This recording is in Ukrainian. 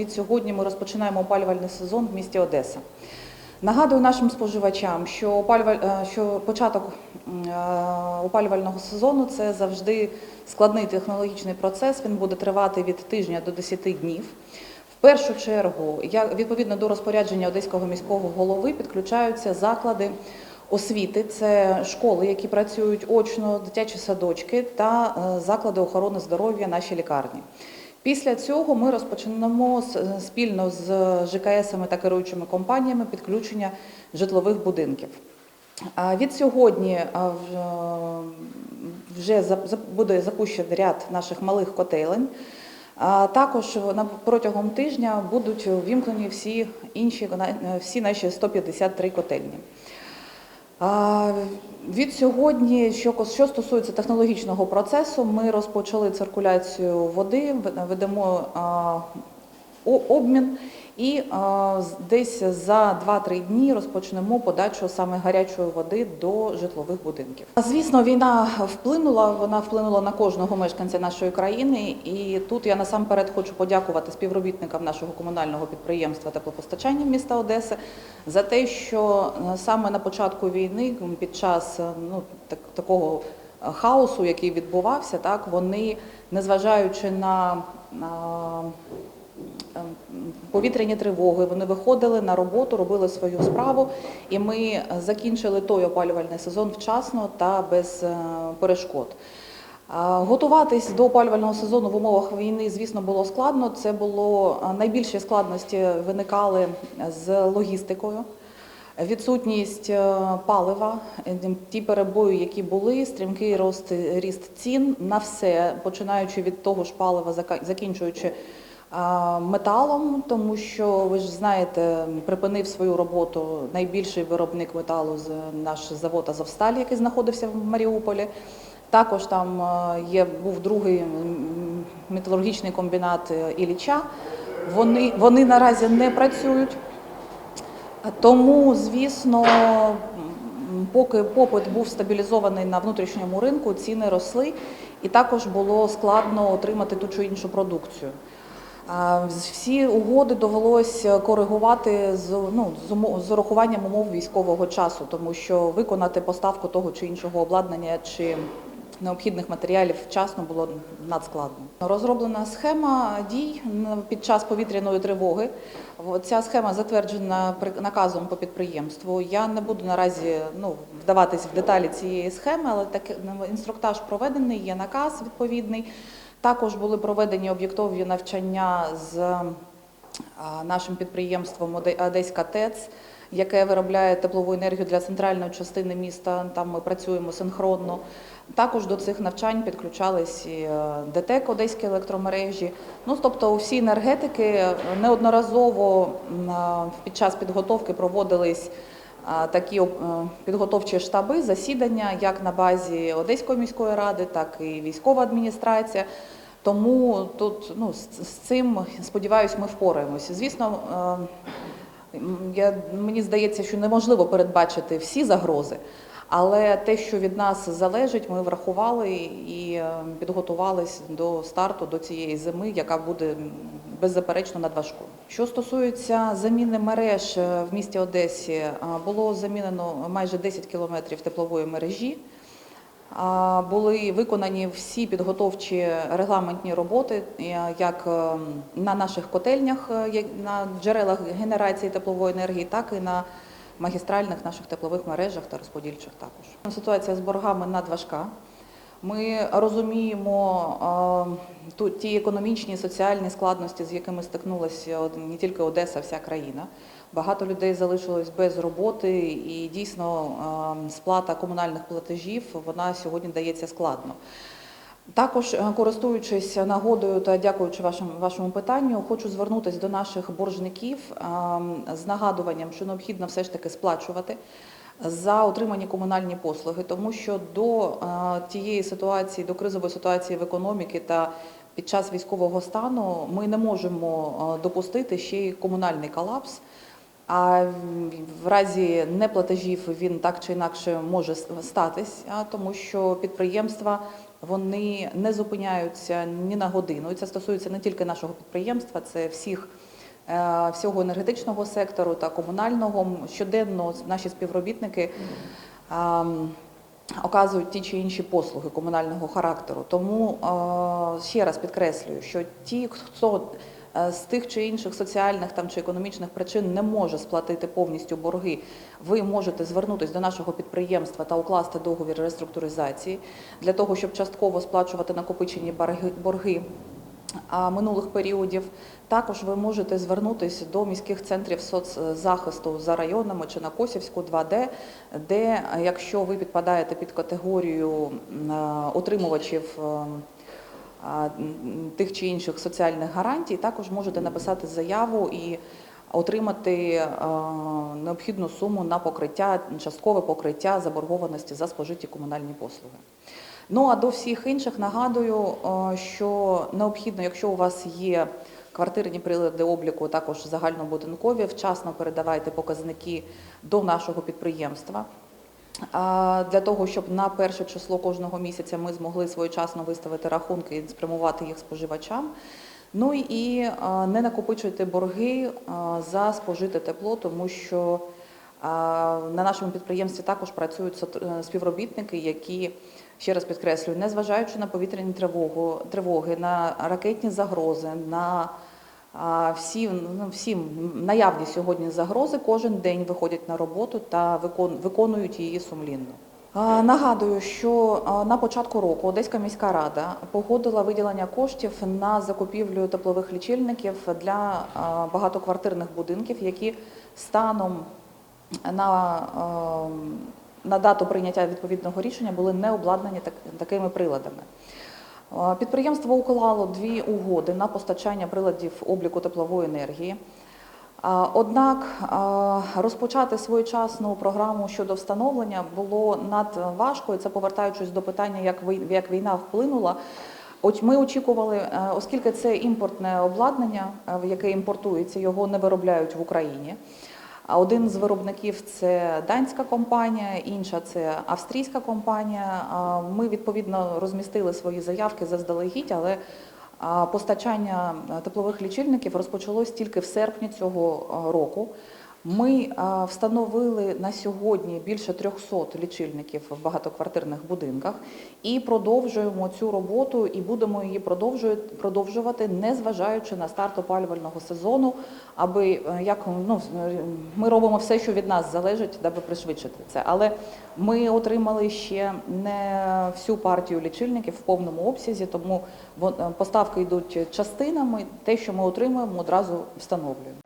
від сьогодні ми розпочинаємо опалювальний сезон в місті Одеса. Нагадую нашим споживачам, що, опалюваль... е, що початок е, опалювального сезону це завжди складний технологічний процес. Він буде тривати від тижня до 10 днів. В першу чергу, відповідно до розпорядження Одеського міського голови, підключаються заклади освіти, це школи, які працюють очно, дитячі садочки та е, заклади охорони здоров'я, наші лікарні. Після цього ми розпочнемо спільно з ЖКСами та керуючими компаніями підключення житлових будинків. Від сьогодні е, вже буде запущений ряд наших малих котелень. Також протягом тижня будуть вімкнені всі інші всі наші 153 котельні. Від сьогодні, що, що стосується технологічного процесу, ми розпочали циркуляцію води, ведемо обмін і десь за 2-3 дні розпочнемо подачу саме гарячої води до житлових будинків. Звісно, війна вплинула, вона вплинула на кожного мешканця нашої країни. І тут я насамперед хочу подякувати співробітникам нашого комунального підприємства теплопостачання міста Одеси за те, що е, саме на початку війни, під час е, ну, так, такого е, хаосу, який відбувався, так вони, незважаючи на, на ем, повітряні тривоги, вони виходили на роботу, робили свою справу, і ми закінчили той опалювальний сезон вчасно та без перешкод. Готуватись до опалювального сезону в умовах війни, звісно, було складно. Це було найбільші складності виникали з логістикою. Відсутність е, палива, е, ті перебої, які були, стрімкий рост ріст цін на все, починаючи від того ж палива, закінчуючи металом, тому що ви ж знаєте, припинив свою роботу найбільший виробник металу з наш завод Азовсталь, який знаходився в Маріуполі. Також там е, є був другий металургічний комбінат е, Ілліча. Вони, вони наразі не працюють. Тому, звісно, поки попит був стабілізований на внутрішньому ринку, ціни росли, і також було складно отримати ту чи іншу продукцію. Всі угоди довелося коригувати з, ну, з урахуванням умов військового часу, тому що виконати поставку того чи іншого обладнання чи необхідних матеріалів вчасно було надскладно. Розроблена схема дій під час повітряної тривоги. Ця схема затверджена наказом по підприємству. Я не буду наразі ну, вдаватись в деталі цієї схеми, але так, ну, інструктаж проведений, є наказ відповідний. Також були проведені об'єктові навчання з нашим підприємством Одеська ТЕЦ, яке виробляє теплову енергію для центральної частини міста. Там ми працюємо синхронно. Також до цих навчань підключались і е, ДТЕК Одеські електромережі. Ну, тобто, всі енергетики неодноразово під час підготовки проводились такі е, підготовчі штаби, засідання як на базі Одеської міської ради, так і військова адміністрація. Тому тут ну, з, цим, сподіваюся, ми впораємося. Звісно, е, я, мені здається, що неможливо передбачити всі загрози, але те, що від нас залежить, ми врахували і е, підготувались до старту до цієї зими, яка буде беззаперечно надважкою. Що стосується заміни мереж е, в місті Одесі, е, було замінено майже 10 кілометрів теплової мережі. Були виконані всі підготовчі регламентні роботи, е, як е, на наших котельнях, е, як на джерелах генерації теплової енергії, так і на магістральних наших теплових мережах та розподільчих також. Ситуація з боргами надважка. Ми розуміємо ті економічні і соціальні складності, з якими стикнулася не тільки Одеса, вся країна. Багато людей залишилось без роботи, і дійсно е, сплата комунальних платежів вона сьогодні дається складно. Також, е, користуючись нагодою та дякуючи вашому, вашому питанню, хочу звернутися до наших боржників е, з нагадуванням, що необхідно все ж таки сплачувати за отримані комунальні послуги, тому що до тієї ситуації, до кризової ситуації в економіці та під час військового стану ми не можемо допустити ще й комунальний колапс. А в разі неплатежів він так чи інакше може статись, тому що підприємства вони не зупиняються ні на годину. І це стосується не тільки нашого підприємства, це всіх е, всього енергетичного сектору та комунального. Щоденно наші співробітники ем, оказують ті чи інші послуги комунального характеру. Тому е, ще раз підкреслюю, що ті, хто з тих чи інших соціальних там чи економічних причин не може сплатити повністю борги, ви можете звернутися до нашого підприємства та укласти договір реструктуризації для того, щоб частково сплачувати накопичені борги- минулих періодів. Також ви можете звернутися до міських центрів соцзахисту за районами чи на Косівську 2D, де, якщо ви підпадаєте під категорію отримувачів ем, тих чи інших соціальних гарантій, також можете написати заяву і отримати е, необхідну суму на покриття, часткове покриття заборгованості за спожиті комунальні послуги. Ну а до всіх інших нагадую, е, що необхідно, якщо у вас є квартирні прилади обліку, також загальнобудинкові, вчасно передавайте показники до нашого підприємства. Для того, щоб на перше число кожного місяця ми змогли своєчасно виставити рахунки і спрямувати їх споживачам. Ну і не накопичуйте борги за спожите тепло, тому що на нашому підприємстві також працюють е, співробітники, які, ще раз підкреслюю, незважаючи на повітряні тривоги, на ракетні загрози, на всі, ну, всі наявні сьогодні загрози кожен день виходять на роботу та викон- виконують її сумлінно. Нагадую, що на початку року Одеська міська рада погодила виділення коштів на закупівлю теплових лічильників для багатоквартирних будинків, які станом на, на дату прийняття відповідного рішення були не обладнані так- такими приладами. Підприємство уклало дві угоди на постачання приладів обліку теплової енергії. Однак розпочати своєчасну програму щодо встановлення було надважко, і це повертаючись до питання, як вій- війна вплинула. От ми очікували, е, оскільки це імпортне обладнання, е, яке імпортується, його не виробляють в Україні. Один з виробників це данська компанія, інша це австрійська компанія. Ми відповідно розмістили свої заявки заздалегідь, але постачання теплових лічильників розпочалось тільки в серпні цього року. Ми встановили на сьогодні більше 300 лічильників в багатоквартирних будинках і продовжуємо цю роботу і будемо її продовжувати, незважаючи на старт опалювального сезону, аби е, як ну е, ми робимо все, що від нас залежить, аби пришвидшити це. Але ми отримали ще не всю партію лічильників в повному обсязі, тому е, поставки йдуть частинами. Те, що ми отримуємо, одразу встановлюємо.